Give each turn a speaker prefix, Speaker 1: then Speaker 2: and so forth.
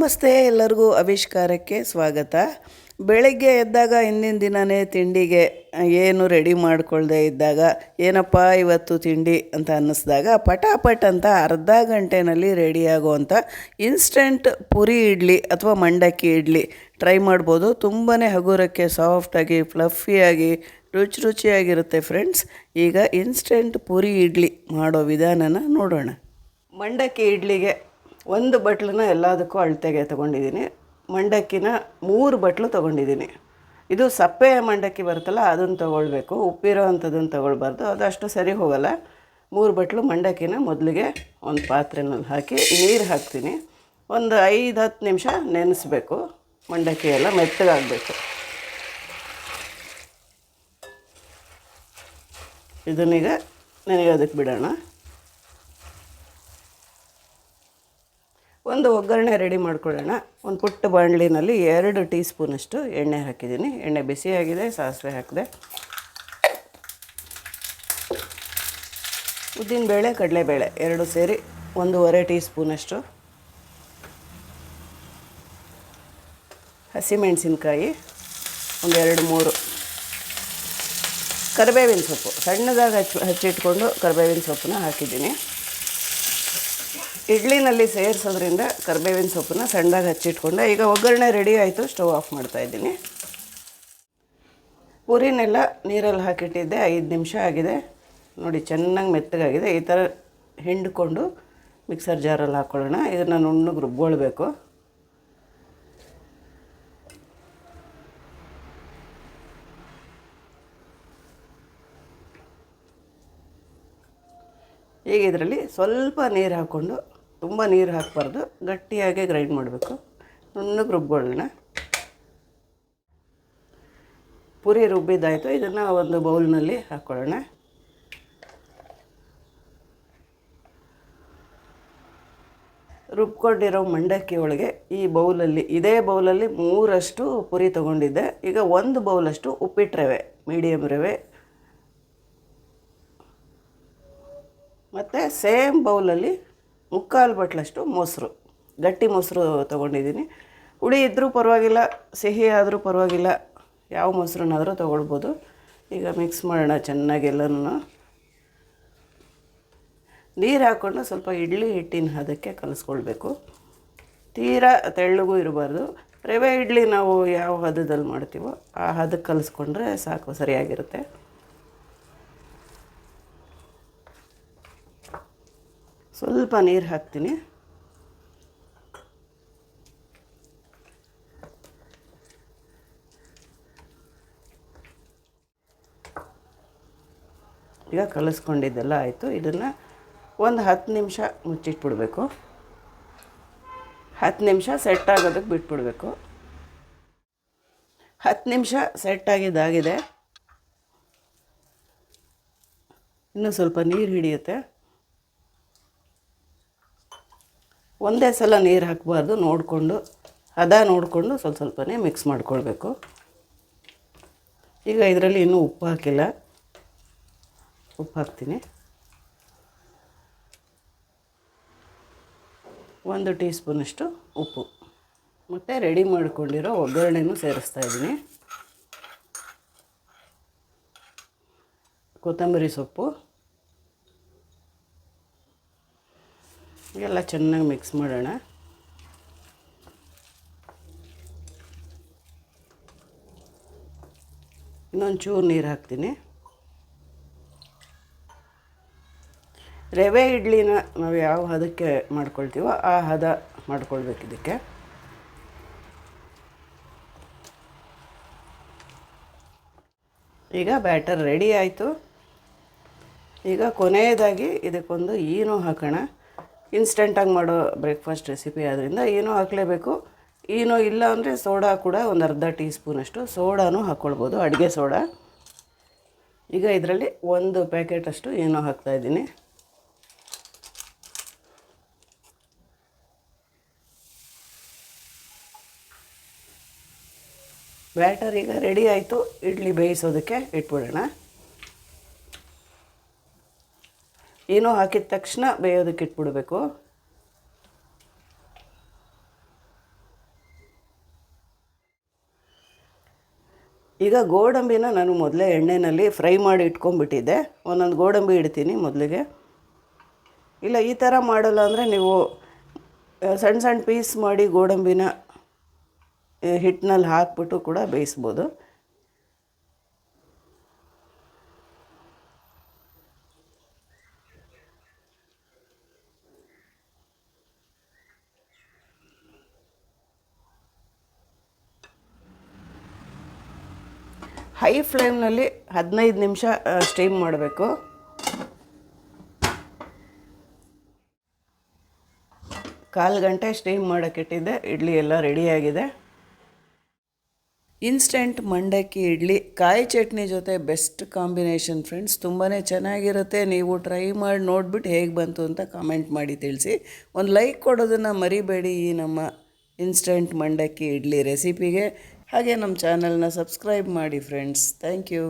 Speaker 1: ನಮಸ್ತೆ ಎಲ್ಲರಿಗೂ ಆವಿಷ್ಕಾರಕ್ಕೆ ಸ್ವಾಗತ. ಬೆಳಗ್ಗೆ ಎದ್ದಾಗ ಹಿಂದಿನ ದಿನವೇ ತಿಂಡಿಗೆ ಏನು ರೆಡಿ ಮಾಡಿಕೊಳ್ಳದೆ ಇದ್ದಾಗ ಏನಪ್ಪ ಇವತ್ತು ತಿಂಡಿ ಅಂತ ಅನ್ನಿಸ್ದಾಗ ಪಟಾಪಟ್ ಅಂತ ಅರ್ಧ ಗಂಟೆನಲ್ಲಿ ರೆಡಿಯಾಗುವಂಥ ಇನ್ಸ್ಟೆಂಟ್ ಪುರಿ ಇಡ್ಲಿ ಅಥವಾ ಮಂಡಕ್ಕಿ ಇಡ್ಲಿ ಟ್ರೈ ಮಾಡ್ಬೋದು. ತುಂಬಾ ಹಗುರಕ್ಕೆ ಸಾಫ್ಟಾಗಿ, ಫ್ಲಫಿಯಾಗಿ, ರುಚಿ ರುಚಿಯಾಗಿರುತ್ತೆ ಫ್ರೆಂಡ್ಸ್. ಈಗ ಇನ್ಸ್ಟೆಂಟ್ ಪುರಿ ಇಡ್ಲಿ ಮಾಡೋ ವಿಧಾನನ ನೋಡೋಣ. ಮಂಡಕ್ಕಿ ಇಡ್ಲಿಗೆ ಒಂದು ಬಟ್ಲನ್ನ ಎಲ್ಲದಕ್ಕೂ ಅಳತೆಗೆ ತೊಗೊಂಡಿದ್ದೀನಿ. ಮಂಡಕ್ಕಿನ ಮೂರು ಬಟ್ಲು ತೊಗೊಂಡಿದ್ದೀನಿ. ಇದು ಸಪ್ಪೆ ಮಂಡಕ್ಕಿ ಬರುತ್ತಲ್ಲ, ಅದನ್ನು ತೊಗೊಳ್ಬೇಕು. ಉಪ್ಪಿರೋ ಅಂಥದ್ದನ್ನು ತೊಗೊಳ್ಬಾರ್ದು. ಅದು ಅಷ್ಟು ಸರಿ ಹೋಗಲ್ಲ. ಮೂರು ಬಟ್ಲು ಮಂಡಕ್ಕಿನ ಮೊದಲಿಗೆ ಒಂದು ಪಾತ್ರೆನಲ್ಲಿ ಹಾಕಿ, ನೀರು ಹಾಕ್ತೀನಿ. ಒಂದು ಐದು ಹತ್ತು ನಿಮಿಷ ನೆನೆಸ್ಬೇಕು. ಮಂಡಕ್ಕಿ ಎಲ್ಲ ಮೆತ್ತಗಾಗಬೇಕು. ಇದನ್ನೀಗ ನೆನೆಯೋದಕ್ಕೆ ಬಿಡೋಣ. ಒಂದು ಒಗ್ಗರಣೆ ರೆಡಿ ಮಾಡ್ಕೊಳ್ಳೋಣ. ಒಂದು ಪುಟ್ಟ ಬಾಣಲಿನಲ್ಲಿ ಎರಡು ಟೀ ಸ್ಪೂನಷ್ಟು ಎಣ್ಣೆ ಹಾಕಿದ್ದೀನಿ. ಎಣ್ಣೆ ಬಿಸಿಯಾಗಿದೆ, ಸಾಸಿವೆ ಹಾಕಿದೆ. ಉದ್ದಿನಬೇಳೆ ಕಡಲೆಬೇಳೆ ಎರಡು ಸೇರಿ ಒಂದೂವರೆ ಟೀ ಸ್ಪೂನಷ್ಟು ಹಸಿಮೆಣಸಿನ್ಕಾಯಿ ಒಂದೆರಡು ಮೂರು. ಕರಿಬೇವಿನ ಸೊಪ್ಪು ಸಣ್ಣದಾಗಿ ಹಚ್ಚಿ ಹಚ್ಚಿಟ್ಕೊಂಡು ಕರಿಬೇವಿನ ಸೊಪ್ಪನ್ನ ಹಾಕಿದ್ದೀನಿ. ಇಡ್ಲಿನಲ್ಲಿ ಸೇರಿಸೋದ್ರಿಂದ ಕರ್ಬೇವಿನ ಸೊಪ್ಪನ್ನ ಸಣ್ಣದಾಗಿ ಹಚ್ಚಿಟ್ಕೊಂಡೆ ಈಗ ಒಗ್ಗರಣೆ ರೆಡಿ ಆಯಿತು ಸ್ಟವ್ ಆಫ್ ಮಾಡ್ತಾಯಿದ್ದೀನಿ ಪುರಿನೆಲ್ಲ ನೀರಲ್ಲಿ ಹಾಕಿಟ್ಟಿದ್ದೆ, ಐದು ನಿಮಿಷ ಆಗಿದೆ. ನೋಡಿ, ಚೆನ್ನಾಗಿ ಮೆತ್ತಗಾಗಿದೆ. ಈ ಥರ ಹಿಂಡ್ಕೊಂಡು ಮಿಕ್ಸರ್ ಜಾರಲ್ಲಿ ಹಾಕ್ಕೊಳ್ಳೋಣ ಇದನ್ನು ನುಣ್ಣಗೆ ರುಬ್ಕೊಳ್ಬೇಕು. ಈಗ ಇದರಲ್ಲಿ ಸ್ವಲ್ಪ ನೀರು ಹಾಕ್ಕೊಂಡು ತುಂಬ ನೀರು ಹಾಕಬಾರ್ದು, ಗಟ್ಟಿಯಾಗೆ ಗ್ರೈಂಡ್ ಮಾಡಬೇಕು. ನುಣ್ಣಗೆ ರುಬ್ಕೊಳ್ಳೋಣ. ಪುರಿ ರುಬ್ಬಿದ್ದಾಯಿತು, ಇದನ್ನು ಒಂದು ಬೌಲ್ನಲ್ಲಿ ಹಾಕ್ಕೊಳ್ಳೋಣ. ರುಬ್ಕೊಂಡಿರೋ ಮಂಡಕ್ಕಿ ಒಳಗೆ ಈ ಬೌಲಲ್ಲಿ, ಇದೇ ಬೌಲಲ್ಲಿ ಮೂರಷ್ಟು ಪುರಿ ತೊಗೊಂಡಿದ್ದೆ. ಈಗ ಒಂದು ಬೌಲಷ್ಟು ಉಪ್ಪಿಟ್ಟು ರವೆ ಮೀಡಿಯಮ್ ರವೆ. ಮತ್ತು ಸೇಮ್ ಬೌಲಲ್ಲಿ ಮುಕ್ಕಾಲು ಬಟ್ಲಷ್ಟು ಮೊಸರು. ಗಟ್ಟಿ ಮೊಸರು ತೊಗೊಂಡಿದ್ದೀನಿ. ಹುಳಿ ಇದ್ದರೂ ಪರವಾಗಿಲ್ಲ, ಸಿಹಿ ಆದರೂ ಪರವಾಗಿಲ್ಲ, ಯಾವ ಮೊಸರನ್ನಾದರೂ ತೊಗೊಳ್ಬೋದು. ಈಗ ಮಿಕ್ಸ್ ಮಾಡೋಣ ಚೆನ್ನಾಗಿ ಎಲ್ಲನೂ. ನೀರು ಹಾಕ್ಕೊಂಡು ಸ್ವಲ್ಪ ಇಡ್ಲಿ ಹಿಟ್ಟಿನ ಹದಕ್ಕೆ ಕಲಿಸ್ಕೊಳ್ಬೇಕು. ತೀರಾ ತೆಳ್ಳಗೂ ಇರಬಾರ್ದು. ರವೆ ಇಡ್ಲಿ ನಾವು ಯಾವ ಹದದಲ್ಲಿ ಮಾಡ್ತೀವೋ ಆ ಹದಕ್ಕೆ ಕಲಿಸ್ಕೊಂಡ್ರೆ ಸಾಕು, ಸರಿಯಾಗಿರುತ್ತೆ. ಸ್ವಲ್ಪ ನೀರು ಹಾಕ್ತೀನಿ. ಈಗ ಕಲಿಸ್ಕೊಂಡಿದ್ದೆಲ್ಲ ಆಯಿತು. ಇದನ್ನು ಒಂದು ಹತ್ತು ನಿಮಿಷ ಮುಚ್ಚಿಟ್ಬಿಡ್ಬೇಕು. ಹತ್ತು ನಿಮಿಷ ಸೆಟ್ ಆಗೋದಕ್ಕೆ ಬಿಟ್ಬಿಡ್ಬೇಕು. ಹತ್ತು ನಿಮಿಷ ಸೆಟ್ ಆಗಿದ್ದಾಗಿದೆ. ಇನ್ನೂ ಸ್ವಲ್ಪ ನೀರು ಹಿಡಿಯುತ್ತೆ. ಒಂದೇ ಸಲ ನೀರು ಹಾಕಬಾರ್ದು, ನೋಡಿಕೊಂಡು, ಹದ ನೋಡಿಕೊಂಡು ಸ್ವಲ್ಪ ಸ್ವಲ್ಪನೇ ಮಿಕ್ಸ್ ಮಾಡ್ಕೊಳ್ಬೇಕು. ಈಗ ಇದರಲ್ಲಿ ಇನ್ನೂ ಉಪ್ಪು ಹಾಕಿಲ್ಲ. ಉಪ್ಪು ಹಾಕ್ತೀನಿ. ಒಂದು ಟೀ ಸ್ಪೂನಷ್ಟು ಉಪ್ಪು. ಮತ್ತು ರೆಡಿ ಮಾಡಿಕೊಂಡಿರೋ ಒಗ್ಗರಣೆನೂ ಸೇರಿಸ್ತಾ ಇದ್ದೀನಿ. ಕೊತ್ತಂಬರಿ ಸೊಪ್ಪು. ಎಲ್ಲ ಚೆನ್ನಾಗಿ ಮಿಕ್ಸ್ ಮಾಡೋಣ. ಇನ್ನೊಂದು ಚೂರು ನೀರು ಹಾಕ್ತೀನಿ. ರವೆ ಇಡ್ಲಿನ ನಾವು ಯಾವ ಹದಕ್ಕೆ ಮಾಡ್ಕೊಳ್ತೀವೋ ಆ ಹದ ಮಾಡ್ಕೊಳ್ಬೇಕು ಇದಕ್ಕೆ. ಈಗ ಬ್ಯಾಟರ್ ರೆಡಿ ಆಯಿತು. ಈಗ ಕೊನೆಯದಾಗಿ ಇದಕ್ಕೊಂದು ಈನೋ ಹಾಕೋಣ. ಇನ್ಸ್ಟೆಂಟಾಗಿ ಮಾಡೋ ಬ್ರೇಕ್ಫಾಸ್ಟ್ ರೆಸಿಪಿ ಆದ್ದರಿಂದ ಏನೂ ಹಾಕಲೇಬೇಕು. ಏನೋ ಇಲ್ಲ ಅಂದರೆ ಸೋಡಾ ಕೂಡ ಒಂದು ಅರ್ಧ ಟೀ ಸ್ಪೂನಷ್ಟು ಸೋಡಾನು ಹಾಕ್ಕೊಳ್ಬೋದು ಅಡುಗೆ ಸೋಡಾ. ಈಗ ಇದರಲ್ಲಿ ಒಂದು ಪ್ಯಾಕೆಟಷ್ಟು ಏನೋ ಹಾಕ್ತಾಯಿದ್ದೀನಿ ಬ್ಯಾಟರ್ ಈಗ ರೆಡಿ ಆಯಿತು. ಇಡ್ಲಿ ಬೇಯಿಸೋದಕ್ಕೆ ಇಟ್ಬಿಡೋಣ. ಏನೋ ಹಾಕಿದ ತಕ್ಷಣ ಬೇಯೋದಕ್ಕೆ ಇಟ್ಬಿಡಬೇಕು. ಈಗ ಗೋಡಂಬಿನ ನಾನು ಮೊದಲೇ ಎಣ್ಣೆಯಲ್ಲಿ ಫ್ರೈ ಮಾಡಿ ಇಟ್ಕೊಂಡ್ಬಿಟ್ಟಿದ್ದೆ. ಒಂದೊಂದು ಗೋಡಂಬಿ ಇಡ್ತೀನಿ ಮೊದಲಿಗೆ. ಇಲ್ಲ, ಈ ಥರ ಮಾಡಲ್ಲ ಅಂದರೆ ನೀವು ಸಣ್ಣ ಸಣ್ಣ ಪೀಸ್ ಮಾಡಿ ಗೋಡಂಬಿನ ಹಿಟ್ಟಿನಲ್ಲಿ ಹಾಕ್ಬಿಟ್ಟು ಕೂಡ ಬೇಯಿಸ್ಬೋದು. ಹೈ ಫ್ಲೇಮ್ನಲ್ಲಿ ಹದಿನೈದು ನಿಮಿಷ ಸ್ಟೀಮ್ ಮಾಡಬೇಕು. ಕಾಲು ಗಂಟೆ ಸ್ಟೀಮ್ ಮಾಡೋಕ್ಕಿಟ್ಟಿದ್ದೆ ಇಡ್ಲಿ ಎಲ್ಲ ರೆಡಿಯಾಗಿದೆ ಇನ್ಸ್ಟೆಂಟ್ ಮಂಡಕ್ಕಿ ಇಡ್ಲಿ. ಕಾಯಿ ಚಟ್ನಿ ಜೊತೆ ಬೆಸ್ಟ್ ಕಾಂಬಿನೇಷನ್ ಫ್ರೆಂಡ್ಸ್ ತುಂಬಾ ಚೆನ್ನಾಗಿರುತ್ತೆ. ನೀವು ಟ್ರೈ ಮಾಡಿ ನೋಡ್ಬಿಟ್ಟು ಹೇಗೆ ಬಂತು ಅಂತ ಕಾಮೆಂಟ್ ಮಾಡಿ ತಿಳಿಸಿ. ಒಂದು ಲೈಕ್ ಕೊಡೋದನ್ನು ಮರಿಬೇಡಿ ಈ ನಮ್ಮ ಇನ್ಸ್ಟೆಂಟ್ ಮಂಡಕ್ಕಿ ಇಡ್ಲಿ ರೆಸಿಪಿಗೆ ಹಾಗೆ ನಮ್ಮ ಚಾನಲ್ನ ಸಬ್ಸ್ಕ್ರೈಬ್ ಮಾಡಿ ಫ್ರೆಂಡ್ಸ್ ಥ್ಯಾಂಕ್ ಯು